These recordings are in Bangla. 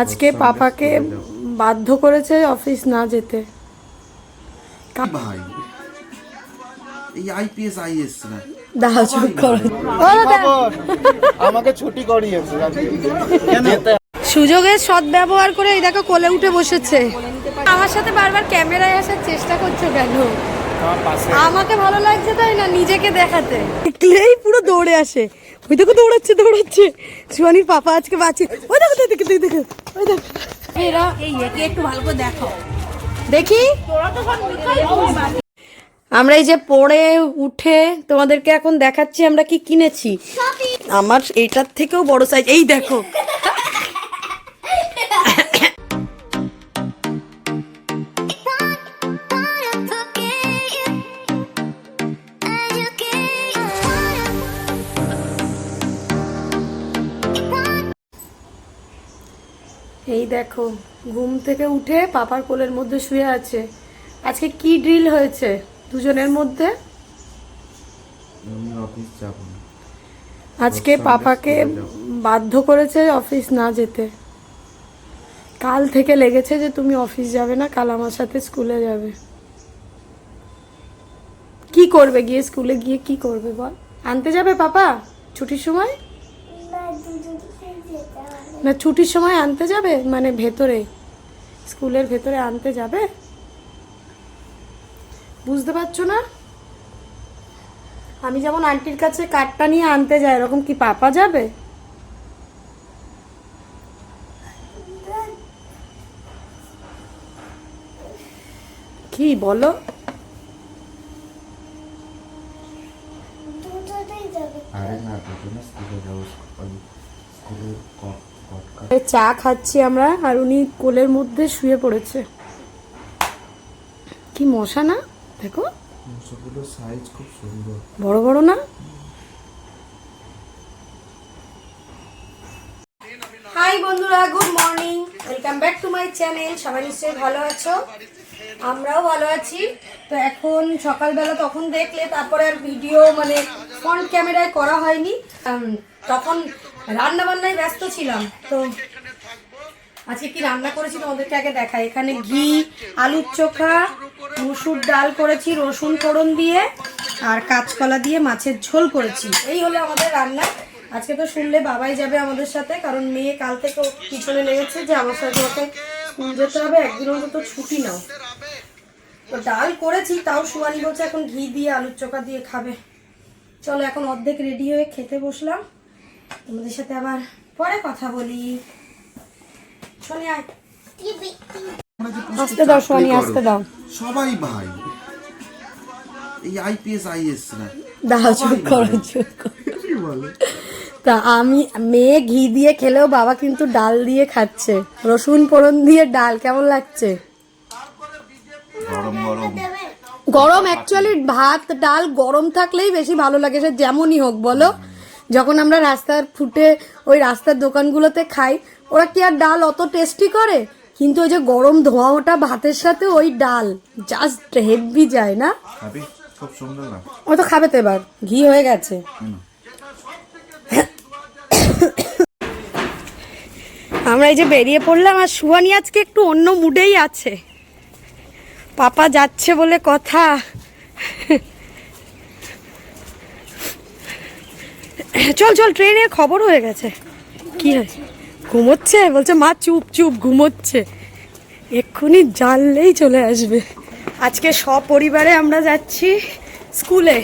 আজকে পাপাকে বাধ্য করেছে অফিস না যেতে। ভাই? এই আইপিএস আইএস না? আমাকে ছুটি করিয়েছে সুযোগের সদ্ব্যবহার করে এই দেখো কোলে উঠে বসেছে। আমার সাথে বারবার ক্যামেরায় আসার চেষ্টা করছ কেন? আমাকে ভালো লাগছে তাই না নিজেকে দেখাতে? পুরো দৌড়ে আসে। ওই দেখো দৌড়াচ্ছে দৌড়াচ্ছে। শিবানির পাপা আজকে বাঁচে। ওই দেখো দেখো দেখো দেখো ওই দেখো। এরা এই একে একটু ভালো করে দেখো। দেখি। আমরা এই যে পড়ে উঠে তোমাদেরকে এখন দেখাচ্ছি আমরা কি কিনেছি। আমার এইটার থেকেও বড় সাইজ এই দেখো দেখো ঘুম থেকে উঠে পাপার কোলের মধ্যে শুয়ে আছে। আজকে কি ড্রিল হয়েছে দুজনের মধ্যে? আজকে পাপাকে বাধ্য করেছে অফিস না যেতে। কাল থেকে লেগেছে যে তুমি অফিস যাবে না কাল আমার সাথে স্কুলে যাবে। কি করবে গিয়ে স্কুলে গিয়ে কি করবে বল? আনতে যাবে পাপা ছুটির সময়? না ছুটির সময় আনতে যাবে? মানে ভেতরে স্কুলের ভেতরে আনতে যাবে? বুঝতে পারছ না? আমি যেমন আন্টির কাছে কার্ডটা নিয়ে আনতে যাই এরকম কি পাপা যাবে? কি বলো? আরে না না স্কুলে যাব। ওই চা খাচ্ছি আমরা আর উনি কোলের মধ্যে শুয়ে পড়েছে। কি মশা না? দেখো। সেগুলো সাইজ খুব সুন্দর। বড় বড় না? হাই বন্ধুরা good morning welcome back to my channel সবাই নিশ্চয়ই ভালো আছো? আমরাও ভালো আছি। তো এখন সকালবেলা তখন দেখলে তারপরে আর ভিডিও মানে ফ্রন্ট ক্যামেরায় করা হয়নি। তখন রান্না বান্নায় ব্যস্ত ছিলাম, তো আজকে কি রান্না করেছি তোমাদেরকে আগে দেখাই। এখানে ঘি, আলুর চোখা, মুসুর ডাল করেছি, রসুন ফোড়ন দিয়ে, আর কাঁচকলা দিয়ে মাছের ঝোল করেছি। এই হলো আমাদের রান্না। আজকে তো শুনলে বাবাই যাবে আমাদের সাথে, কারণ মেয়ে কাল থেকে পিছনে লেগেছে, যে আমার সাথে ওকে স্কুল যেতে হবে, একদিন অন্তত ছুটি নাও। তো ডাল করেছি, তাও সুয়ানি বলছে এখন ঘি দিয়ে, আলুর চোখা দিয়ে খাবে। চলো এখন অর্ধেক রেডি হয়ে খেতে বসলাম। তোমাদের সাথে আবার পরে কথা বলি। শোনি আসতে দাও করো, আসতে দাও। সবাই ভাই। এই আইপিএস আইএস না। দাও চুপ করো চুপ করো। কি বলে? তা আমি মেয়ে ঘি দিয়ে খেলেও বাবা কিন্তু ডাল দিয়ে খাচ্ছে। রসুন ফোড়ন দিয়ে ডাল কেমন লাগছে? গরম গরম। গরম অ্যাকচুয়ালি ভাত ডাল গরম থাকলেই বেশি ভালো লাগে সে যেমনই হোক বলো। যখন আমরা রাস্তার ফুটে ওই রাস্তার দোকানগুলোতে খাই ওরা কি আর ডাল অত টেস্টি করে? কিন্তু ওই যে গরম ধোঁয়া ওটা ভাতের সাথে ওই ডাল জাস্ট হেভি যায় না? খুব? সুন্দর না? ও তো খাবে তো এবার ঘি হয়ে গেছে। আমরা এই যে বেরিয়ে পড়লাম আর সুহানি আজকে একটু অন্য মুডেই আছে। পাপা যাচ্ছে বলে কথা। চল চল ট্রেনের খবর হয়ে গেছে। কি হয়েছে ঘুমোচ্ছে? বলছে, মা, চুপ চুপ, ঘুমোচ্ছে। এক্ষুনি জানলেই চলে আসবে। আজকে সপরিবারে আমরা যাচ্ছি স্কুলে।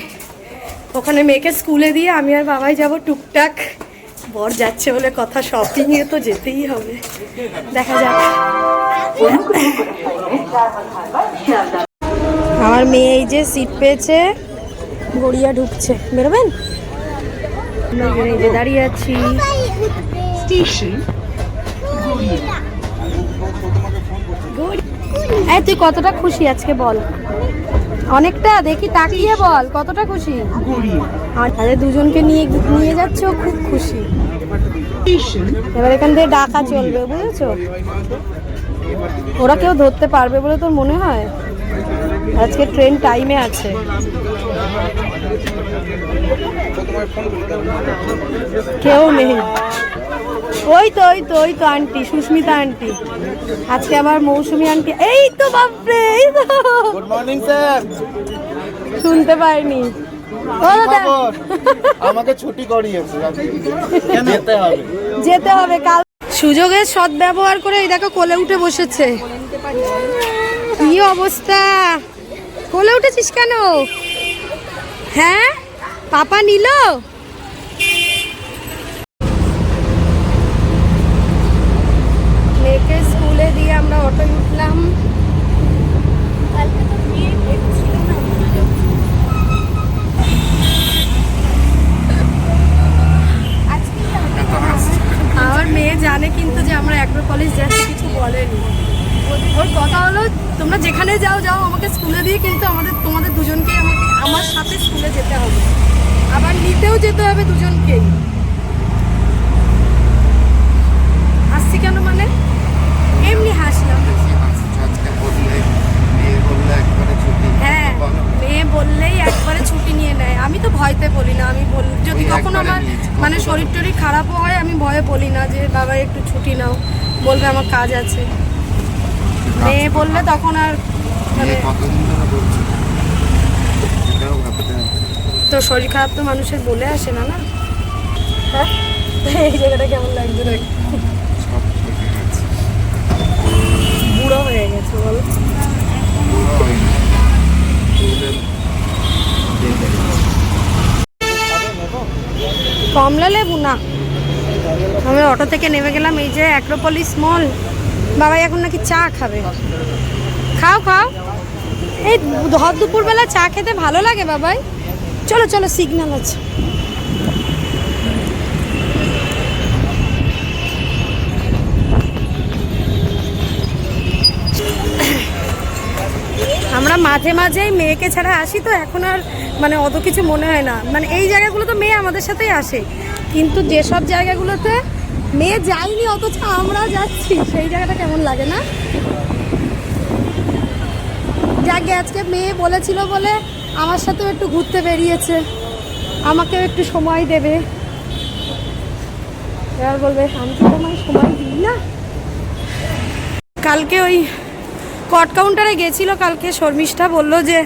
ওখানে মেয়েকে স্কুলে দিয়ে আমি আর বাবাই যাব টুকটাক। বর যাচ্ছে বলে কথা শপিং এ তো যেতেই হবে। দেখা যাক। আমার মেয়ে এই যে সিট পেয়েছে, গড়িয়া ঢুকছে। বেরোবেন? এই যে দাঁড়িয়ে আছি। এই তুই কতটা খুশি আজকে বল? অনেকটা দেখি তাকিয়ে বল কতটা খুশি? তাদের দুজনকে নিয়ে নিয়ে যাচ্ছে ও খুব খুশি। এবার এখান থেকে ডাকা চলবে বুঝেছ? ওরা কেউ ধরতে পারবে বলে তোর মনে হয়? আজকে ট্রেন টাইমে আছে। কেউ নেই। ওই তো ওই তো ওই তো আন্টি সুস্মিতা আন্টি। আজকে আবার মৌসুমি আন্টি। এই তো বাপরে এই তো। গুড মর্নিং স্যার শুনতে পাইনি। আমাকে ছুটি করিয়েছে যেতে হবে। যেতে হবে কাল সুযোগের সদ্ব্যবহার করে এই দেখো কোলে উঠে বসেছে। কি অবস্থা? কোলে উঠেছিস কেন? হ্যাঁ? পাপা নিল? মেয়েকে স্কুলে দিয়ে আমরা অটোয় উঠলাম। আমার মেয়ে জানে কিন্তু যে আমরা অ্যাগ্রোপলিস যাচ্ছি কিছু বলেনি ওর কথা হলো তোমরা যেখানে যাও যাও আমাকে স্কুলে দিয়ে কিন্তু আমাদের তোমাদের দুজনকে আমাকে আমার সাথে স্কুলে যেতে হবে। আবার নিতেও যেতে হবে দুজনকেই। হাসছি কেন মানে? এমনি হাসলাম। হ্যাঁ মেয়ে বললেই একবারে ছুটি নিয়ে নেয়। আমি তো ভয়তে বলি না। আমি বল যদি কখনো আমার মানে শরীর টরীর খারাপও হয় আমি ভয়ে বলি না যে বাবা একটু ছুটি নাও। বলবে আমার কাজ আছে। মেয়ে বললে তখন আর তো শরীর খারাপ তো মানুষের বলে আসে না না? হ্যাঁ? এই জায়গাটা কেমন লাগছে দেখ? বুড়ো হয়ে গেছে বল। কমলা লেবু না? আমি অটো থেকে নেমে গেলাম এই যে অ্যাক্রোপলিস মল বাবাই এখন নাকি চা খাবে। খাও খাও। এই ধর দুপুরবেলা চা খেতে ভালো লাগে বাবাই। চলো চলো সিগন্যাল আছে। আমরা মাঝে মাঝেই মেয়েকে ছাড়া আসি তো, এখন আর মানে অত কিছু মনে হয় না। মানে এই জায়গাগুলো তো মেয়ে আমাদের সাথেই আসে। কিন্তু যেসব জায়গাগুলোতে মেয়ে যায়নি, অথচ আমরা যাচ্ছি। সেই জায়গাটা কেমন লাগে না? যাকে আজকে মেয়ে বলেছিল বলে আমার সাথেও একটু ঘুরতে বেরিয়েছে। আমাকেও একটু সময় দেবে। এবার বলবে আমি তো তোমায় সময় দিই না। কালকে ওই কট কাউন্টারে গেছিল কালকে শর্মিষ্ঠা বলল যে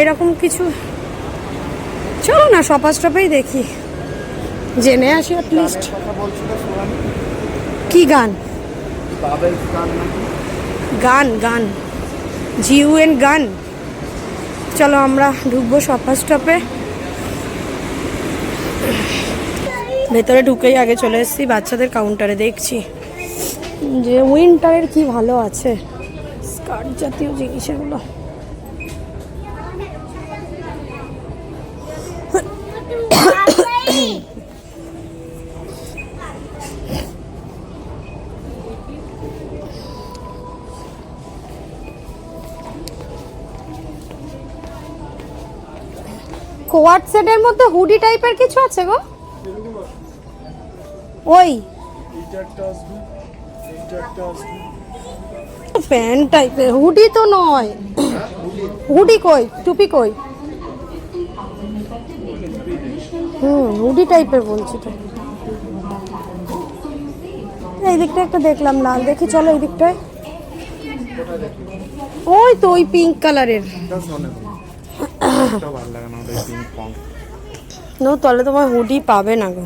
এরকম কিছু চলো না সপা স্টপেই দেখি। জেনে আসি অ্যাটলিস্ট কি গান? গান গান। গান জিউ এন গান। চলো আমরা ঢুকবো সফা স্টপে। ভেতরে ঢুকেই আগে চলে এসেছি, বাচ্চাদের কাউন্টারে দেখছি। যে উইন্টারের কি ভালো আছে। স্কার্ট জাতীয় জিনিস কোয়াট সেটের মধ্যে হুডি টাইপের কিছু আছে গো? ওই। প্যান্ট টাইপের, হুডি তো নয়। হুডি কই? টুপি কই? হুম, হুডি টাইপের বলছি তো। এই দিকটা একটা দেখলাম লাল দেখি চলো এই দিকটায়। ওই তো ওই পিঙ্ক কালারের না তাহলে তোমার হুডি পাবে না গো।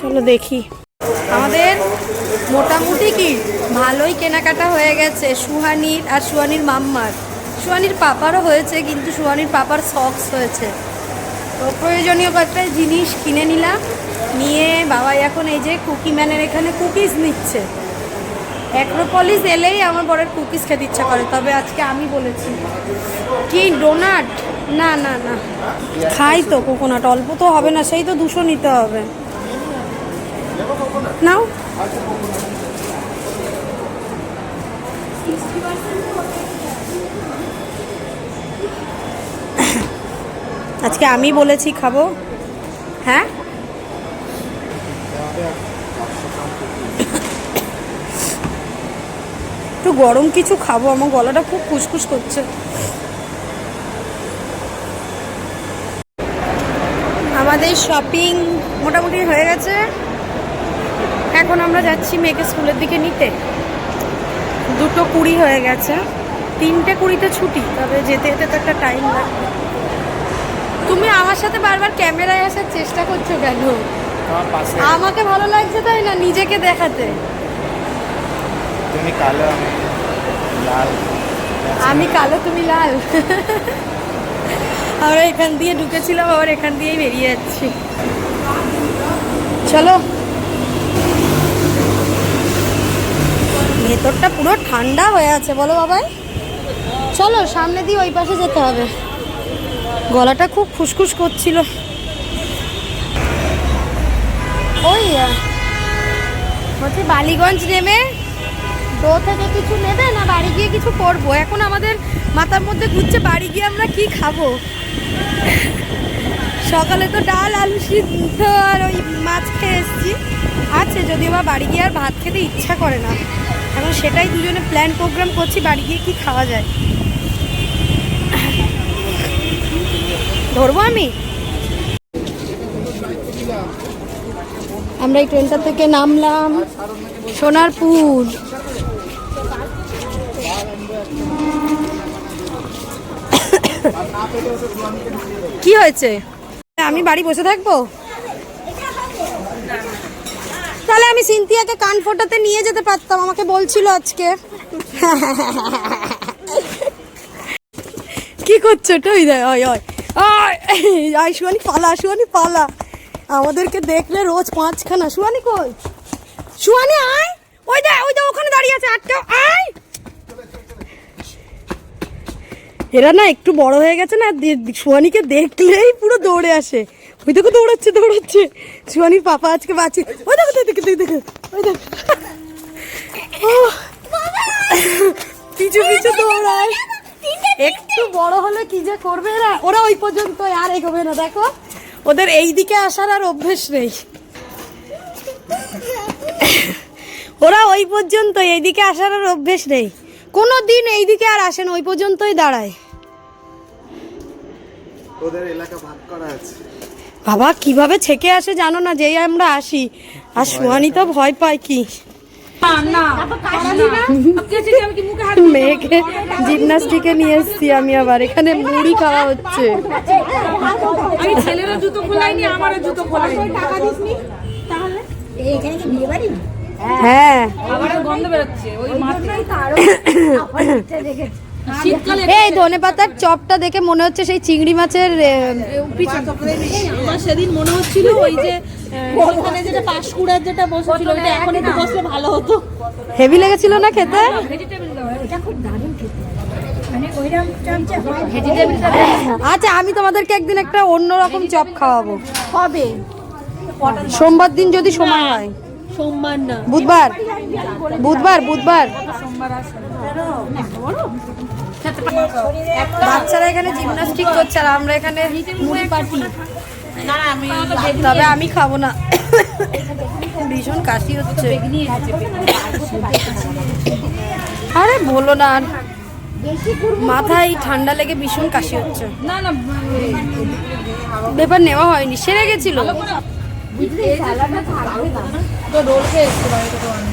চলো দেখি। আমাদের মোটামুটি কি? ভালোই কেনাকাটা হয়ে গেছে। সুহানির আর সুহানির মাম্মার। সুহানির পাপারও হয়েছে, কিন্তু সুহানির পাপার সক্স হয়েছে। তো প্রয়োজনীয় কয়েকটা জিনিস কিনে নিলাম। নিয়ে বাবা এখন এই যে কুকি ম্যানের এখানে কুকিজ নিচ্ছে। অ্যাক্রোপলিস এলেই আমার বরের কুকিজ খেতে ইচ্ছা করে, তবে আজকে আমি বলেছি। কি, ডোনাট? না না না। খাই তো কোকোনাট, অল্প তো হবে না, সেই তো দুশো নিতে হবে। নাও। আজকে আমি বলেছি খাব। হ্যাঁ? একটু গরম কিছু খাব আমার গলাটা খুব খুসখুস করছে। আমাদের শপিং মোটামুটি হয়ে গেছে। এখন আমরা যাচ্ছি মেয়েকে স্কুলের দিকে নিতে। দুটো কুড়ি হয়ে গেছে। তিনটে কুড়িতে ছুটি তবে যেতে যেতে তো একটা টাইম লাগবে। তুমি আমার সাথে বারবার ক্যামেরায় আসার চেষ্টা করছ কেন? আমাকে ভালো লাগছে তাই না? নিজেকে দেখাতে। তুমি কালো, আমি লাল। আমি কালো, তুমি লাল। আমরা এখান দিয়ে ঢুকেছিলাম, আবার এখান দিয়েই বেরিয়ে যাচ্ছি। চলো। ভেতরটা পুরো ঠান্ডা হয়ে আছে, বলো বাবাই। চলো, সামনে দিয়ে ওই পাশে যেতে হবে। গলাটা খুব ফুসফুস করছিল। ওই বলছি, বালিগঞ্জ নেমে দো থেকে কিছু নেবে না বাড়ি গিয়ে কিছু করব? এখন আমাদের মাথার মধ্যে ঘুরছে, বাড়ি গিয়ে আমরা কি খাব? সকালে তো ডাল, আলু সিদ্ধ আর ওই মাছ খেয়ে এসেছি। আছে, যদিও বা বাড়ি গিয়ে আর ভাত খেতে ইচ্ছা করে না। এখন সেটাই দুজনে প্ল্যান প্রোগ্রাম করছি, বাড়ি গিয়ে কি খাওয়া যায়। ধরবো আমি? আমরা এই ট্রেনটা থেকে নামলাম সোনারপুর। কি হয়েছে? আমি বাড়ি বসে থাকব? তাহলে আমি সিনথিয়াকে কান ফোটাতে নিয়ে যেতে পারতাম আমাকে বলছিল আজকে। কি করছ? এটা ওই দেখ ওই ওই। আয়, পালা সুয়ানি পালা। আমাদেরকে দেখলে রোজ পাঁচখানা। সুয়ানি কই? সুয়ানি আয়। ওই দেখ ওই দেখ ওখানে দাঁড়িয়ে আছে আটটা আয়। এরা না একটু বড় হয়ে গেছে না সুয়ানিকে দেখলেই পুরো দৌড়ে আসে। ওই দেখো দৌড়াচ্ছে দৌড়াচ্ছে। সুয়ানির পাপা আজকে বাঁচি। ওই দেখো দেখো দেখো দেখো, ওই দেখো। পিছু পিছু দৌড়ায়। একটু বড় হলে কি যে করবে না ওরা ওই পর্যন্ত আর এগোবে না, দেখো। ওদের এই দিকে আসার আর অভ্যেস নেই। ওরা ওই পর্যন্ত এইদিকে আসার আর অভ্যেস নেই। কোনো দিন এইদিকে আর আসেন ওই পর্যন্তই দাঁড়ায়। ওদের এলাকা ভাগ করা আছে। বাবা কীভাবে ছেকে আসে জানো না যেই আমরা আসি। আর সোহানি তো ভয় পায় কি? মেয়েকে জিমনাস্টিকে নিয়ে এসছি আমি আবার এখানে মুড়ি খাওয়া হচ্ছে। ছেলেরও জুতো খোলাইনি আমারও জুতো খোলাইনি। আবার গন্ধ বেরোচ্ছে ওই মাত্র শীতকালে এই ধনে পাতার চপটা দেখে মনে হচ্ছে সেই চিংড়ি মাছের সেদিন মনে হচ্ছিল ওই যে যেটা পাঁশকুড়ার যেটা বসেছিল ওইটা এখন একটু বসলে ভালো হতো। হেভি লেগেছিল না খেতে? আচ্ছা আমি তোমাদেরকে একদিন একটা অন্যরকম চপ খাওয়াবো। হবে সোমবার দিন যদি সময় হয়। সোমবার না। বুধবার। বুধবার বুধবার। বাচ্চারা এখানে জিমনাস্টিক করছে আর আমরা এখানে তবে আমি খাব না। ভীষণ কাশি হচ্ছে। আরে বলো না মাথায় ঠান্ডা লেগে ভীষণ কাশি হচ্ছে। ব্যাপার নেওয়া হয়নি, সেরে গেছিল। তো রোল খেয়ে এসছে বাড়িতে তো আমি।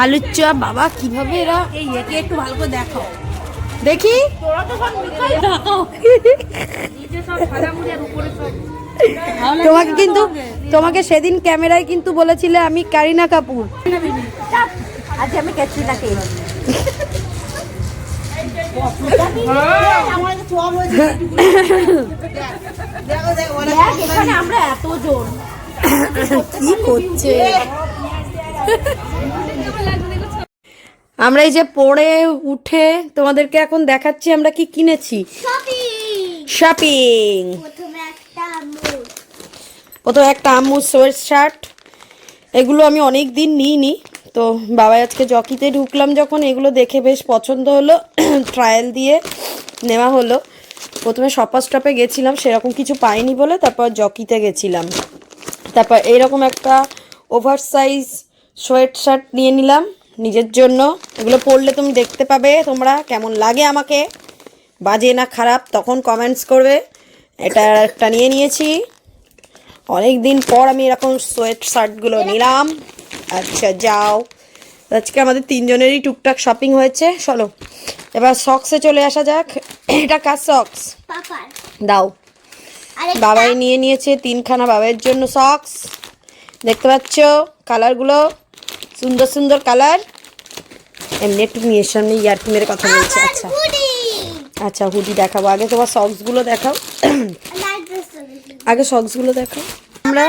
আলুর চপ বাবা কীভাবে এরা? একটু ভালো করে দেখাও। দেখি। তোমাকে কিন্তু তোমাকে সেদিন ক্যামেরায় কিন্তু বলেছিলে আমি কারিনা কাপুর। আজ আমি ক্যাটরিনাকে এখানে আমরা করছে আমরা এই যে পড়ে উঠে তোমাদেরকে এখন দেখাচ্ছি, আমরা কি কিনেছি? শপিং প্রথমে একটা আম্মু সোয়েট শার্ট এগুলো আমি অনেক দিন নিইনি। তো বাবা আজকে জকিতে ঢুকলাম যখন, এগুলো দেখে বেশ পছন্দ হলো। ট্রায়াল দিয়ে নেওয়া হলো। প্রথমে শপার স্টপে গেছিলাম, সেরকম কিছু পাইনি বলে তারপর জকিতে গেছিলাম। তারপর এইরকম একটা ওভার সাইজ সোয়েট শার্ট নিয়ে নিলাম, নিজের জন্য। এগুলো পড়লে তুমি দেখতে পাবে তোমরা কেমন লাগে আমাকে। বাজে না খারাপ, তখন কমেন্টস করবে। এটা একটা নিয়ে নিয়েছি। অনেক দিন পর আমি এরকম সোয়েট শার্টগুলো নিলাম। আচ্ছা যাও। আজকে আমাদের তিনজনেরই টুকটাক শপিং হয়েছে। চলো এবার সক্সে চলে আসা যাক। এটা কার সক্স দাও। বাবাই নিয়ে নিয়েছে তিনখানা বাবাইয়ের জন্য সক্স দেখতে পাচ্ছ কালারগুলো সুন্দর সুন্দর কালার এমনি একটু মেয়ের সামনে ইয়ারকি মেরে কথা বলছে আচ্ছা। আচ্ছা হুডি দেখাবো। আগে তোমার সক্সগুলো দেখাও। আগে সক্সগুলো দেখাও। আমরা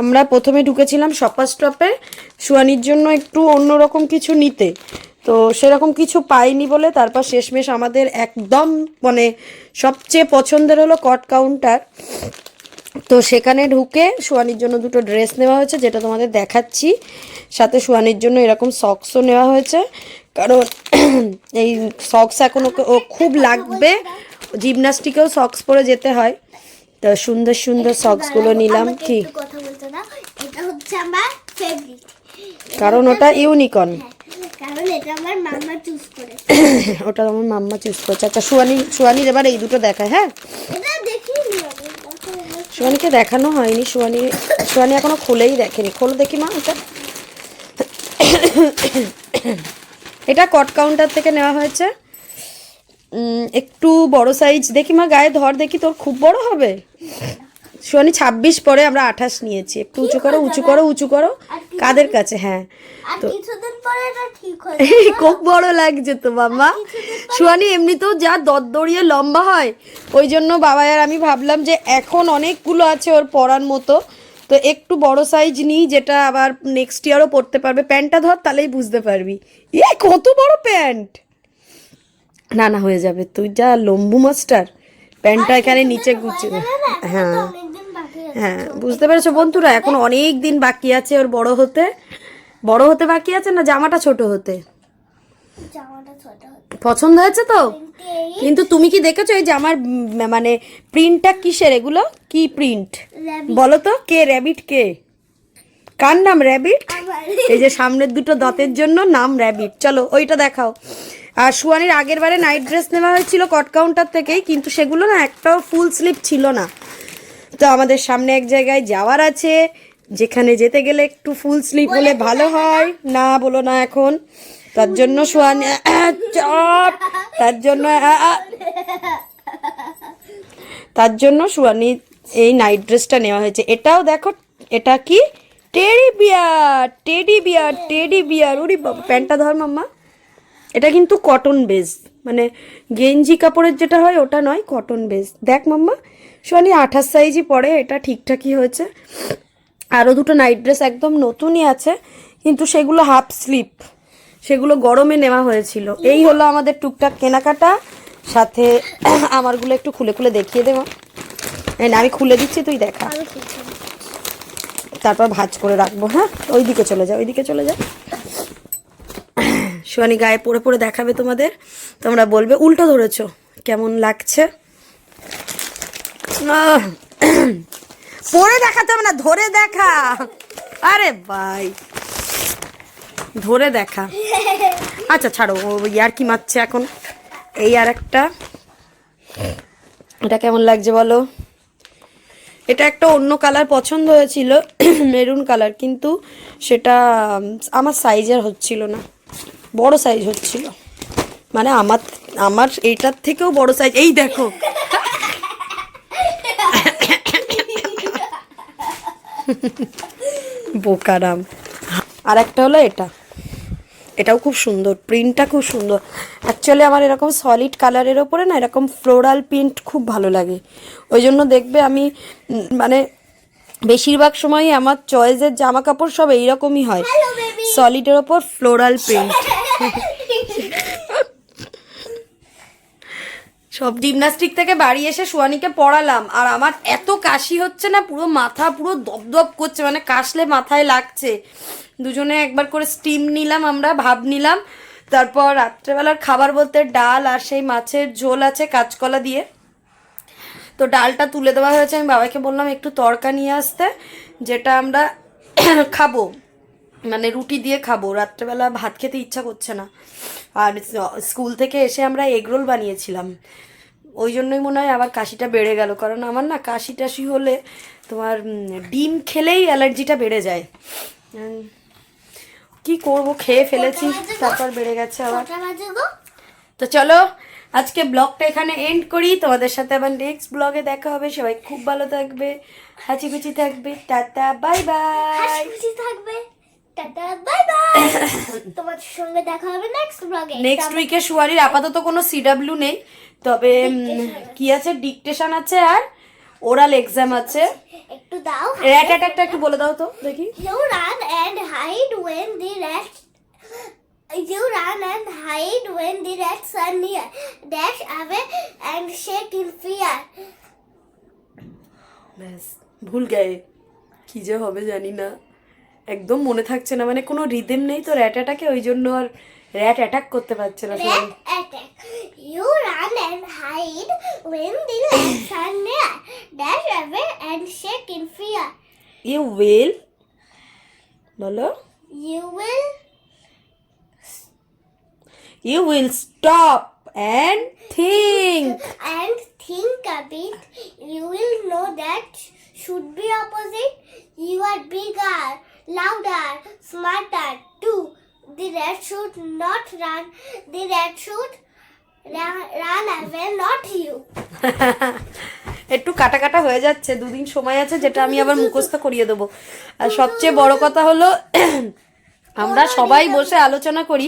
আমরা প্রথমে ঢুকেছিলাম শপার স্টপে সুয়ানির জন্য একটু অন্যরকম কিছু নিতে। তো সেরকম কিছু পাইনি বলে তারপর শেষমেশ আমাদের একদম মানে সবচেয়ে পছন্দের হলো কট কাউন্টার। তো সেখানে ঢুকে সুয়ানির জন্য দুটো ড্রেস নেওয়া হয়েছে যেটা তোমাদের দেখাচ্ছি। সাথে সুয়ানির জন্য এরকম সক্সও নেওয়া হয়েছে। কারণ এই সক্স এখন ওকে ও খুব লাগবে। জিমনাস্টিকেও সক্স পরে যেতে হয়। তো সুন্দর সুন্দর সক্সগুলো নিলাম কি? কারণ ওটা ইউনিকর্ন চুজ ওটা আমার মাম্মা চুজ করছে। আচ্ছা সুয়ানি সুয়ানির এবার এই দুটো দেখায় হ্যাঁ। সুয়ানিকে দেখানো হয়নি সুয়ানি সুয়ানি এখনও খুলেই দেখেনি। খোলো দেখি মা এটা এটা কট কাউন্টার থেকে নেওয়া হয়েছে। একটু বড় সাইজ দেখি মা গায়ে ধর দেখি তোর খুব বড় হবে। সুয়ানি ছাব্বিশ পরে আমরা আঠাশ নিয়েছি। একটু উঁচু করো উঁচু করো উঁচু করো। কাদের কাছে? হ্যাঁ। এই খুব বড় লাগছে তো বাবা সুয়ানি এমনিতেও যা দরদরিয়ে লম্বা হয় ওই জন্য বাবা আর আমি ভাবলাম যে এখন অনেকগুলো আছে ওর পরার মতো। তো একটু বড় সাইজ নিই যেটা আবার নেক্সট ইয়ারও পরতে পারবে। প্যান্টটা ধর তাহলেই বুঝতে পারবি। এ কত বড় প্যান্ট! না না হয়ে যাবে। তুই যা লম্বু মাস্টার প্যান্টটা এখানে নিচে গুছে হ্যাঁ। হ্যাঁ বুঝতে পেরেছ বন্ধুরা? এখন অনেক দিন বাকি আছে ওর বড় হতে। বড় হতে বাকি আছে না জামাটা ছোট হতে? পছন্দ হয়েছে তো? কিন্তু তুমি কি দেখেছ এই জামার মানে প্রিন্টটা কিসের এগুলো? কি প্রিন্ট? বলো তো কে র্যাবিট কে? কার নাম র্যাবিট এই যে সামনের দুটো দাঁতের জন্য নাম র্যাবিট চলো ওইটা দেখাও। আর সুয়ানির আগের বারে নাইট ড্রেস নেওয়া হয়েছিল কট কাউন্টার থেকেই কিন্তু সেগুলো না একটাও ফুল স্লিপ ছিল না। তো আমাদের সামনে এক জায়গায় যাওয়ার আছে যেখানে যেতে গেলে একটু ফুল স্লিপ হলে ভালো হয়। না? বলো না এখন। তার জন্য সুয়ানি চপ! তার জন্য। তার জন্য সুয়ানি এই নাইট ড্রেসটা নেওয়া হয়েছে। এটাও দেখো এটা কি? Teddy bear teddy bear teddy bear উরি প্যান্টটা ধর মাম্মা। এটা কিন্তু কটন বেস মানে গেঞ্জি কাপড়ের যেটা হয় ওটা নয় কটন বেস দেখ মাম্মা সোয়ানি আঠাশ সাইজই পরে এটা ঠিকঠাকই হয়েছে। আরও দুটো নাইট ড্রেস একদম নতুনই আছে কিন্তু সেগুলো হাফ স্লিপ সেগুলো গরমে নেওয়া হয়েছিল। এই হলো আমাদের টুকটাক কেনাকাটা। সাথে আমারগুলো একটু খুলে খুলে দেখিয়ে দেবো না আমি খুলে দিচ্ছি তুই দেখা। তারপর ভাজ করে রাখব হ্যাঁ? ওই দিকে চলে যা ওইদিকে চলে যা। সোয়ানি গায়ে পরে পরে দেখাবে তোমাদের। তোমরা বলবে, উল্টো ধরেছ। কেমন লাগছে? পরে দেখাতে হবে না, ধরে দেখা। আরে ভাই, ধরে দেখা। আচ্ছা ছাড়ো, ও ইয়ার কি মারছে এখন? এই আর একটা। এটা কেমন লাগছে বলো? এটা একটা অন্য কালার পছন্দ হয়েছিল, মেরুন কালার, কিন্তু সেটা আমার সাইজের হচ্ছিল না। বড় সাইজ হচ্ছিল। মানে আমার আমার এইটার থেকেও বড় সাইজ এই দেখো। বোকারাম। আর একটা হলো এটা। এটাও খুব সুন্দর। প্রিন্টটা খুব সুন্দর। অ্যাকচুয়ালি আমার এরকম সলিড কালারের ওপরে না এরকম ফ্লোরাল প্রিন্ট খুব ভালো লাগে। ওই জন্য দেখবে আমি মানে বেশিরভাগ সময়ই আমার চয়েসের জামা কাপড় সব এইরকমই হয়। সলিডের ওপর ফ্লোরাল প্রিন্ট সব জিমনাস্টিক থেকে বাড়ি এসে সোয়ানিকে পড়ালাম, আর আমার এত কাশি হচ্ছে না, পুরো মাথা পুরো দপদপ করছে মানে কাশলে মাথায় লাগছে। দুজনে একবার করে স্টিম নিলাম আমরা, ভাব নিলাম, তারপর রাত্রেবেলার খাবার বলতে ডাল আর সেই মাছের ঝোল আছে কাঁচকলা দিয়ে। তো ডালটা তুলে দেওয়া হয়েছে, আমি বাবাকে বললাম একটু তরকা নিয়ে আসতে, যেটা আমরা খাব। মানে রুটি দিয়ে খাব। রাত্রেবেলা ভাত খেতে ইচ্ছা করছে না। আর স্কুল থেকে এসে আমরা এগরোল বানিয়েছিলাম। ওই জন্যই মনে হয় আবার কাশিটা বেড়ে গেল। কারণ আমার না কাশি টাশি হলে তোমার ডিম খেলেই অ্যালার্জিটা বেড়ে যায়। কি করব? খেয়ে ফেলেছি। তারপর বেড়ে গেছে আবার। তো চলো আজকে ব্লগটা এখানে এন্ড করি। তোমাদের সাথে আবার নেক্সট ব্লগে দেখা হবে। সবাই খুব ভালো থাকবে। হাঁচি খুচি থাকবে। টাটা বাই বাই থাকবে। Tata bye bye. তোমাদের সঙ্গে দেখা হবে নেক্সট ব্লগে নেক্সট উইকে সুয়ারির আপাতত কোনো সিডাব্লিউ নেই তবে কি আছে। ডিকটেশন আছে আর ওরাল এক্সাম আছে। একটু দাও। র্যাট অ্যাটাকটা একটু বলে দাও তো দেখি। You run and hide when the rats. You run and hide when the rats are near. Dash away and shake in fear. ব্যাস ভুল গায়ে। কি যে হবে জানি না। একদম মনে থাকছে না মানে কোনো রিদেম নেই তো র্যাট অ্যাটাকে ওই জন্য আর র্যাট অ্যাটাক করতে পারছে না rat attack you run and hide when the let sun near shake in fear you বলো। You you will stop and think and think a bit you will that should be opposite you are bigger louder, smarter too. The rat should not run. The rat should run away, not you. একটু কাটা কাটা হয়ে যাচ্ছে দুদিন সময় আছে যেটা আমি আবার মুখস্থ করিয়ে দেবো আর সবচেয়ে বড় কথা হলো আমরা সবাই বসে আলোচনা করি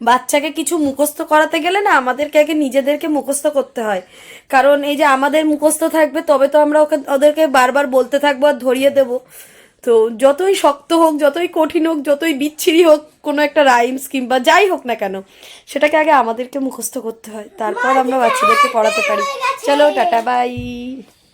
বাচ্চাকে কিছু মুখস্থ করাতে গেলে না আমাদেরকে আগে নিজেদেরকে মুখস্থ করতে হয় কারণ এই যে আমাদের মুখস্থ থাকবে তবে তো আমরা ওকে ওদেরকে বারবার বলতে থাকব আর ধরিয়ে দেব তো যতই শক্ত হোক, যতই কঠিন হোক, যতই বিচ্ছিরি হোক, কোনো একটা রাইমস কিংবা যাই হোক না কেন, সেটাকে আগে আমাদেরকে মুখস্থ করতে হয়। তারপর আমরা বাচ্চাদেরকে পড়াতে পারি। চলো, টাটা বাই